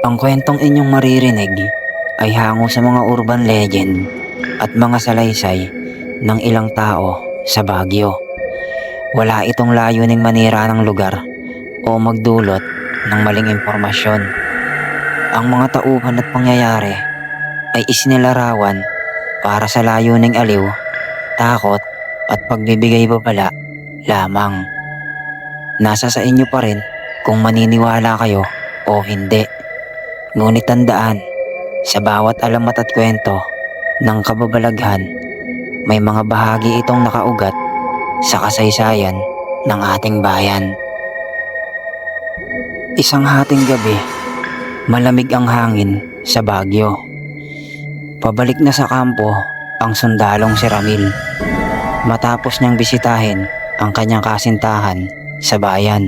Ang kwentong inyong maririnig ay hango sa mga urban legend at mga salaysay ng ilang tao sa Baguio. Wala itong layuning manira ng lugar o magdulot ng maling impormasyon. Ang mga tauhan at pangyayari ay isinilarawan para sa layuning aliw, takot at pagbibigay babala lamang. Nasa sa inyo pa rin kung maniniwala kayo o hindi. Ngunit tandaan, sa bawat alamat at kwento ng kababalaghan, may mga bahagi itong nakaugat sa kasaysayan ng ating bayan. Isang hating gabi, malamig ang hangin sa Baguio. Pabalik na sa kampo ang sundalong si Ramil matapos niyang bisitahin ang kanyang kasintahan sa bayan.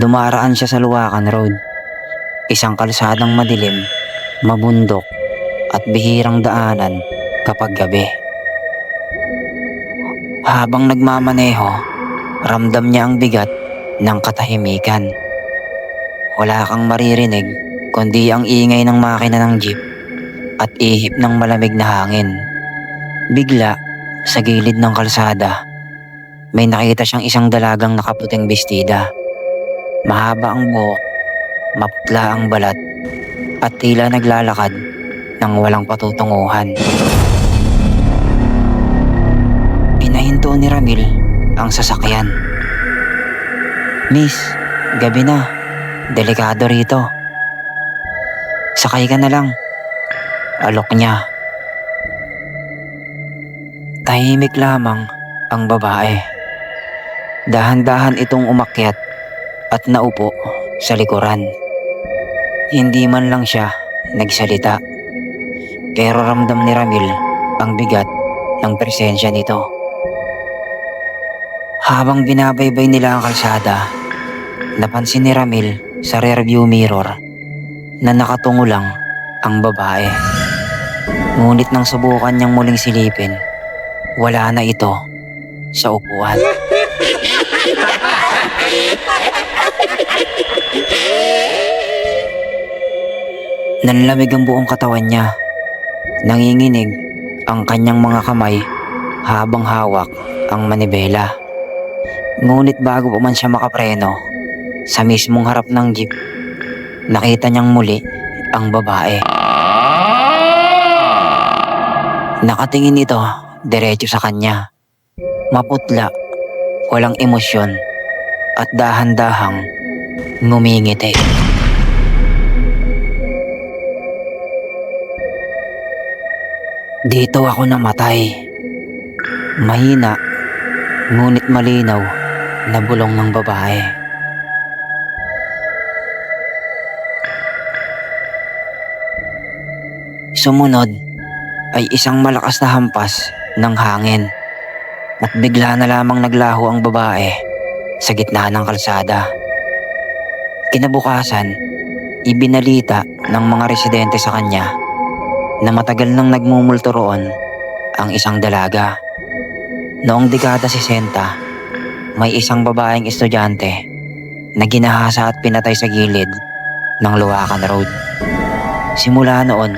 Dumaraan siya sa Luwakan Road, isang kalsadang madilim, mabundok at bihirang daanan kapag gabi. Habang nagmamaneho, ramdam niya ang bigat ng katahimikan. Wala kang maririnig kundi ang ingay ng makina ng jeep at ihip ng malamig na hangin. Bigla, sa gilid ng kalsada, may nakita siyang isang dalagang nakaputing bestida. Mahaba ang buhok, maputla ang balat, at tila naglalakad ng walang patutunguhan. Pinahinto ni Ramil ang sasakyan. Miss, gabi na. Delikado rito. Sakay ka na lang. Alok niya. Tahimik lamang ang babae. Dahan-dahan itong umakyat at naupo sa likuran. Hindi man lang siya nagsalita. Pero ramdam ni Ramil ang bigat ng presensya nito. Habang binabaybay nila ang kalsada, napansin ni Ramil sa rearview mirror na nakatungo lang ang babae. Ngunit nang subukan niyang muling silipin, wala na ito sa upuan. Nanlamig ang buong katawan niya. Nanginginig ang kanyang mga kamay habang hawak ang manibela. Ngunit bago pa man siya makapreno, sa mismong harap ng jeep, nakita niyang muli ang babae. Nakatingin ito diretso sa kanya. Maputla, walang emosyon, at dahan-dahang ngumingiti. Dito ako namatay. Mahina, ngunit malinaw na bulong ng babae. Sumunod ay isang malakas na hampas ng hangin at bigla na lamang naglaho ang babae sa gitna ng kalsada. Kinabukasan, ibinalita ng mga residente sa kanya na matagal nang nagmumulto roon ang isang dalaga. Noong dekada 60, may isang babaeng estudyante na ginahasa at pinatay sa gilid ng Luwakan Road. Simula noon,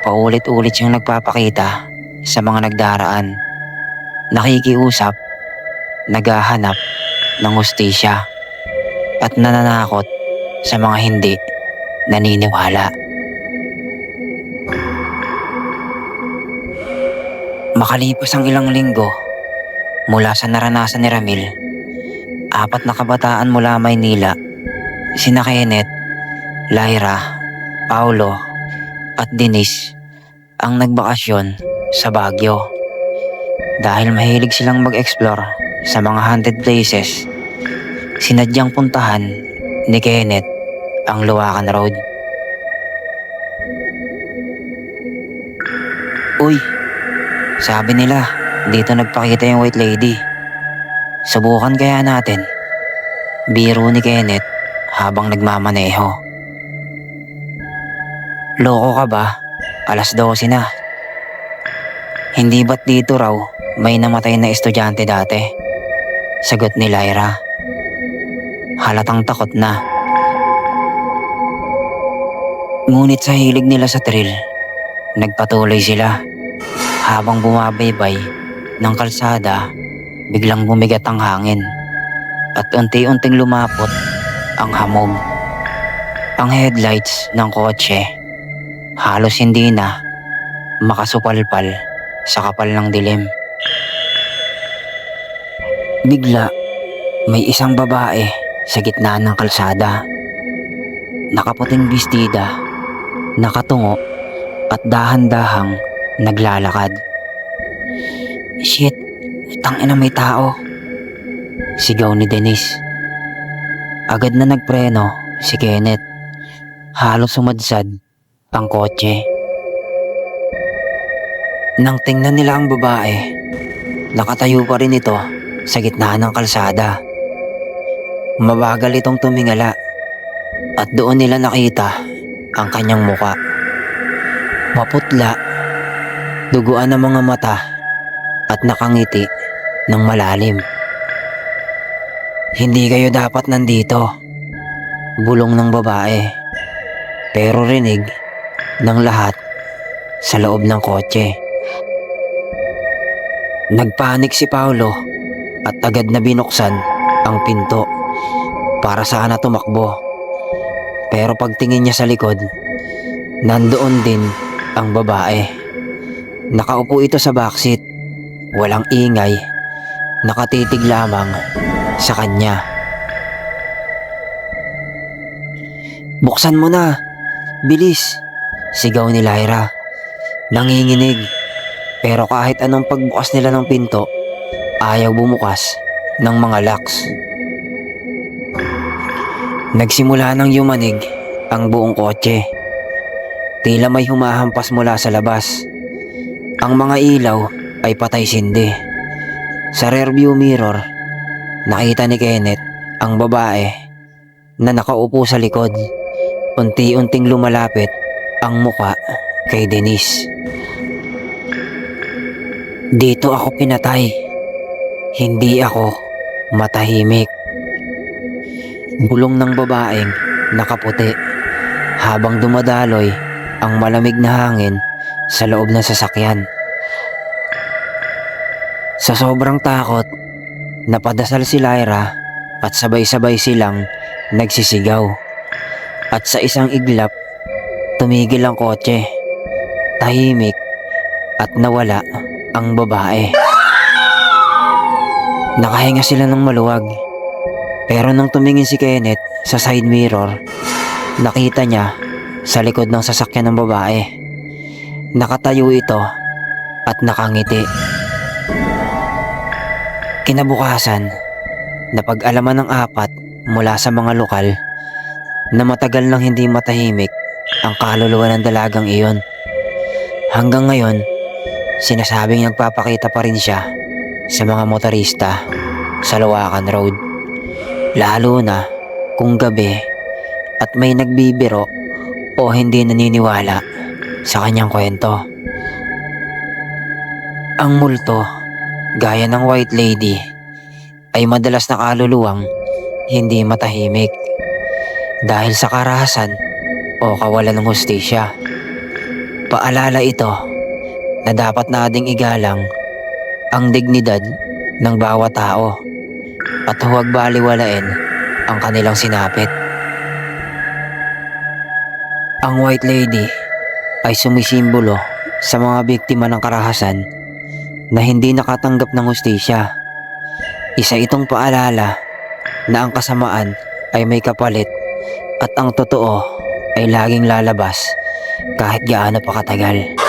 paulit-ulit siyang nagpapakita sa mga nagdaraan. Nakikiusap, naghahanap ng hustisya at nananakot sa mga hindi naniniwala. Makalipas ang ilang linggo mula sa naranasan ni Ramil, apat na kabataan mula Maynila, sina Kenneth, Lyra, Paulo at Denise ang nagbakasyon sa Baguio. Dahil mahilig silang mag-explore sa mga haunted places, sinadyang puntahan ni Kenneth ang Luwakan Road. Uy, sabi nila, dito nagpakita yung white lady. Subukan kaya natin. Biro ni Kenneth habang nagmamaneho. Loko ka ba? Alas 12 na. Hindi ba't dito raw may namatay na estudyante dati? Sagot ni Lyra. Halatang takot na. Ngunit sa hilig nila sa thrill, nagpatuloy sila. Habang bumabaybay ng kalsada, biglang bumigat ang hangin at unti-unting lumapot ang hamog. Ang headlights ng kotse halos hindi na makasupalpal sa kapal ng dilim. Bigla, may isang babae sa gitna ng kalsada. Nakaputing bestida, nakatungo at dahan-dahang naglalakad. Shit, tangina may tao. Sigaw ni Denise. Agad na nagpreno si Kenneth. Halos sumadsad ang kotse. Nang tingnan nila ang babae, nakatayo pa rin ito sa gitna ng kalsada. Mabagal itong tumingala at doon nila nakita ang kanyang muka. Maputla, duguan ng mga mata at nakangiti ng malalim. Hindi kayo dapat nandito. Bulong ng babae. Pero rinig ng lahat sa loob ng kotse. Nagpanik si Paulo at agad na binuksan ang pinto para sana tumakbo. Pero pagtingin niya sa likod, nandoon din ang babae. Nakaupo ito sa backseat, walang ingay, nakatitig lamang sa kanya. Buksan mo na! Bilis! Sigaw ni Lyra. Nanginginig. Pero kahit anong pagbukas nila ng pinto, ayaw bumukas ng mga locks. Nagsimula ng yumanig ang buong kotse. Tila may humahampas mula sa labas. Ang mga ilaw ay patay sindi. Sa rearview mirror, nakita ni Kenneth ang babae na nakaupo sa likod. Unti-unting lumalapit ang muka kay Denise. Dito ako pinatay. Hindi ako matahimik. Bulong ng babaeng nakaputi habang dumadaloy ang malamig na hangin sa loob ng sasakyan. Sa sobrang takot, napadasal si Lyra at sabay-sabay silang nagsisigaw. At sa isang iglap, tumigil ang kotse. Tahimik at nawala ang babae. Nakahinga sila ng maluwag. Pero nang tumingin si Kenneth sa side mirror, nakita niya sa likod ng sasakyan ng babae. Nakatayo ito at nakangiti. Kinabukasan, napag-alaman ng apat mula sa mga lokal na matagal nang hindi matahimik ang kaluluwa ng dalagang iyon. Hanggang ngayon, sinasabing nagpapakita pa rin siya sa mga motorista sa Lawakan Road. Lalo na kung gabi at may nagbibiro o hindi naniniwala sa kanyang kwento. Ang multo, gaya ng White Lady, ay madalas na kaluluwang hindi matahimik dahil sa karahasan o kawalan ng hustisya. Paalala ito na dapat nating igalang ang dignidad ng bawat tao at huwag baliwalain ang kanilang sinapit. Ang White Lady ay sumisimbolo sa mga biktima ng karahasan na hindi nakatanggap ng hustisya. Isa itong paalala na ang kasamaan ay may kapalit at ang totoo ay laging lalabas kahit gaano pa katagal.